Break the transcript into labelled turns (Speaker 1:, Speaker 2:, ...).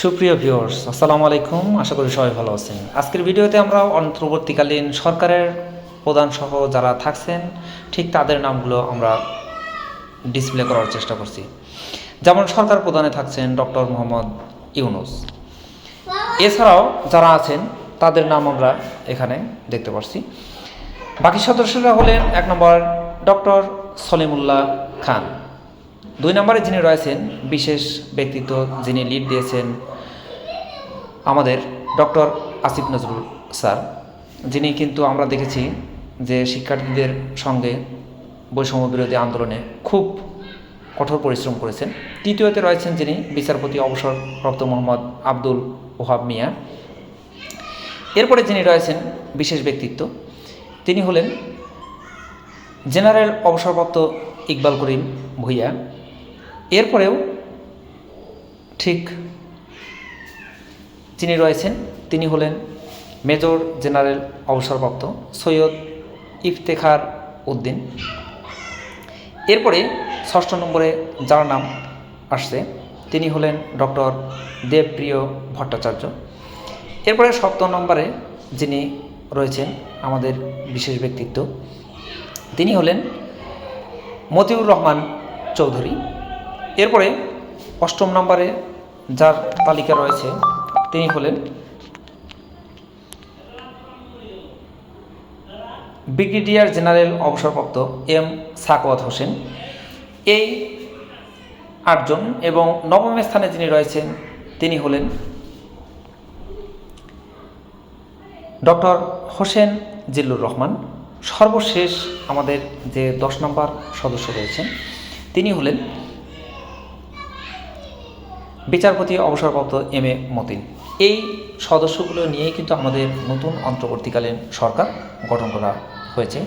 Speaker 1: সুপ্রিয় ভিউয়ার্স, আসসালামু আলাইকুম। আশা করি সবাই ভালো আছেন। আজকের ভিডিওতে আমরা অন্তর্বর্তীকালীন সরকারের প্রধান সহ যারা থাকছেন, ঠিক তাদের নামগুলো আমরা ডিসপ্লে করার চেষ্টা করছি। যেমন সরকার প্রধানে থাকছেন ডক্টর মোহাম্মদ ইউনুস। এছাড়াও যারা আছেন, তাদের নাম আমরা এখানে দেখতে পাচ্ছি বাকি সদস্যরা হলেন এক নম্বর ডক্টর সলিমুল্লাহ খান। দুই নম্বরে যিনি রয়েছেন, বিশেষ ব্যক্তিত্ব যিনি লিড দিয়েছেন আমাদের ডক্টর আসিফ নজরুল স্যার। যিনি কিন্তু আমরা দেখেছি যে শিক্ষার্থীদের সঙ্গে বৈষম্য বিরোধী আন্দোলনে খুব কঠোর পরিশ্রম করেছেন। তৃতীয়তে রয়েছেন যিনি বিচারপতি অবসরপ্রাপ্ত মোহাম্মদ আব্দুল ওহাব মিয়া। এরপরে যিনি রয়েছেন, বিশেষ ব্যক্তিত্ব, তিনি হলেন জেনারেল অবসরপ্রাপ্ত ইকবাল করিম ভূঁইয়া। এরপরেও ঠিক যিনি রয়েছেন, তিনি হলেন মেজর জেনারেল অবসরপ্রাপ্ত সৈয়দ ইফতেখার উদ্দিন। এরপরে ষষ্ঠ নম্বরে যার নাম আসছে, তিনি হলেন ডক্টর দেবপ্রিয় ভট্টাচার্য। এরপরে সপ্তম নম্বরে যিনি রয়েছেন, আমাদের বিশেষ ব্যক্তিত্ব, তিনি হলেন মতিউর রহমান চৌধুরী। এরপরে অষ্টম নম্বরে যার তালিকা রয়েছে, তিনি হলেন ব্রিগেডিয়ার জেনারেল অবসরপ্রাপ্ত এম সাকওয়াত হোসেন। এই আটজন এবং নবম স্থানে যিনি রয়েছেন, তিনি হলেন ডক্টর হোসেন জিল্লুর রহমান। সর্বশেষ আমাদের যে দশ নম্বর সদস্য রয়েছেন, তিনি হলেন বিচারপতি অবসরপ্রাপ্ত এম এ মতিন। এই সদস্যগুলো নিয়েই কিন্তু আমাদের নতুন অন্তর্বর্তীকালীন সরকার গঠন করা হয়েছে।